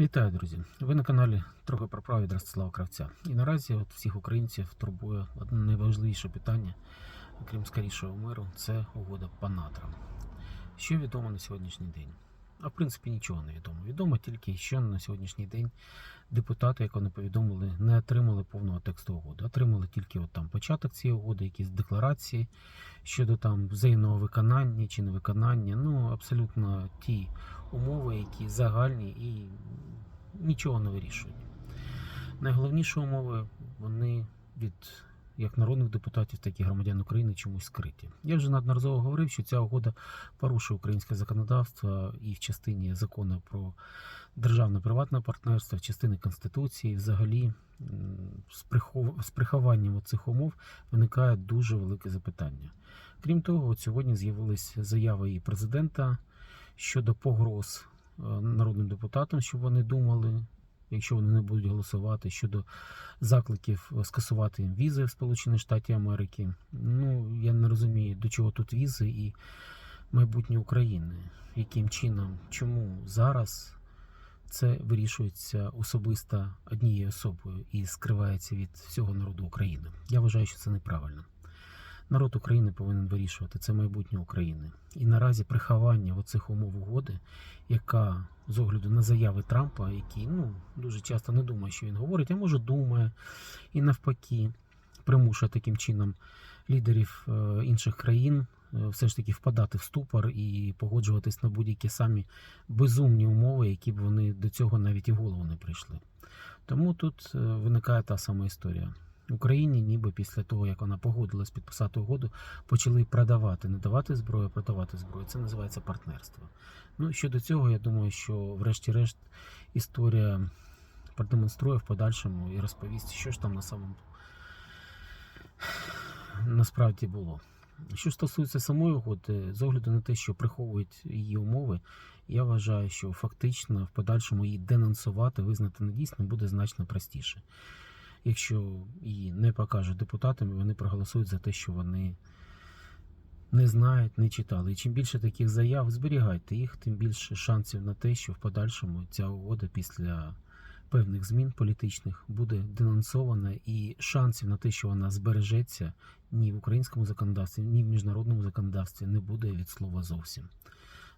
Вітаю, друзі! Ви на каналі трохи про право Ростислава Кравця. І наразі от всіх українців турбує одне найважливіше питання, окрім скорішого миру, це угода по НАТО. Що відомо на сьогоднішній день? А в принципі нічого не відомо. Відомо тільки, що на сьогоднішній день депутати, як вони повідомили, не отримали повного тексту угоди. Отримали тільки от там початок цієї угоди, якісь декларації щодо там взаємного виконання чи невиконання. Ну абсолютно ті умови, які загальні і нічого не вирішують. Найголовніші умови вони від як народних депутатів, так і громадян України чомусь скриті. Я вже неодноразово говорив, що ця угода порушує українське законодавство і в частині закону про державне приватне партнерство, в частині Конституції, взагалі з прихов- з прихованням цих умов виникає дуже велике запитання. Крім того, от сьогодні з'явилися заяви і президента щодо погроз народним депутатам, щоб вони думали, якщо вони не будуть голосувати, щодо закликів скасувати їм візи в Сполучені Штати Америки. Ну я не розумію, до чого тут візи і майбутнє України, яким чином, чому зараз це вирішується особисто однією особою і скривається від всього народу України. Я вважаю, що це неправильно. Народ України повинен вирішувати це майбутнє України. І наразі приховання оцих умов угоди, яка з огляду на заяви Трампа, який ну дуже часто не думає, що він говорить, а може думає, і навпаки, примушує таким чином лідерів е, інших країн е, все ж таки впадати в ступор і погоджуватись на будь-які самі безумні умови, які б вони до цього навіть і в голову не прийшли. Тому тут е, виникає та сама історія. Україні, ніби після того, як вона погодилась підписати угоду, почали продавати, не давати зброю, а продавати зброю. Це називається партнерство. Ну щодо цього, я думаю, що врешті-решт історія продемонструє в подальшому і розповість, що ж там на самому насправді було. Що стосується самої угоди, з огляду на те, що приховують її умови, я вважаю, що фактично в подальшому її денонсувати, визнати недійсно буде значно простіше. Якщо її не покажуть депутатам, вони проголосують за те, що вони не знають, не читали. І чим більше таких заяв, зберігайте їх, тим більше шансів на те, що в подальшому ця угода після певних змін політичних буде денонсована, і шансів на те, що вона збережеться ні в українському законодавстві, ні в міжнародному законодавстві не буде від слова зовсім.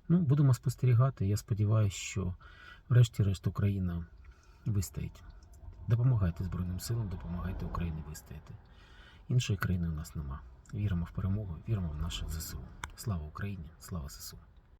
Ну, будемо спостерігати. Я сподіваюся, що врешті-решт Україна вистоїть. Допомагайте Збройним силам, допомагайте Україні вистояти. Іншої країни у нас нема. Віримо в перемогу, віримо в наших ЗСУ. Слава Україні, слава ЗСУ.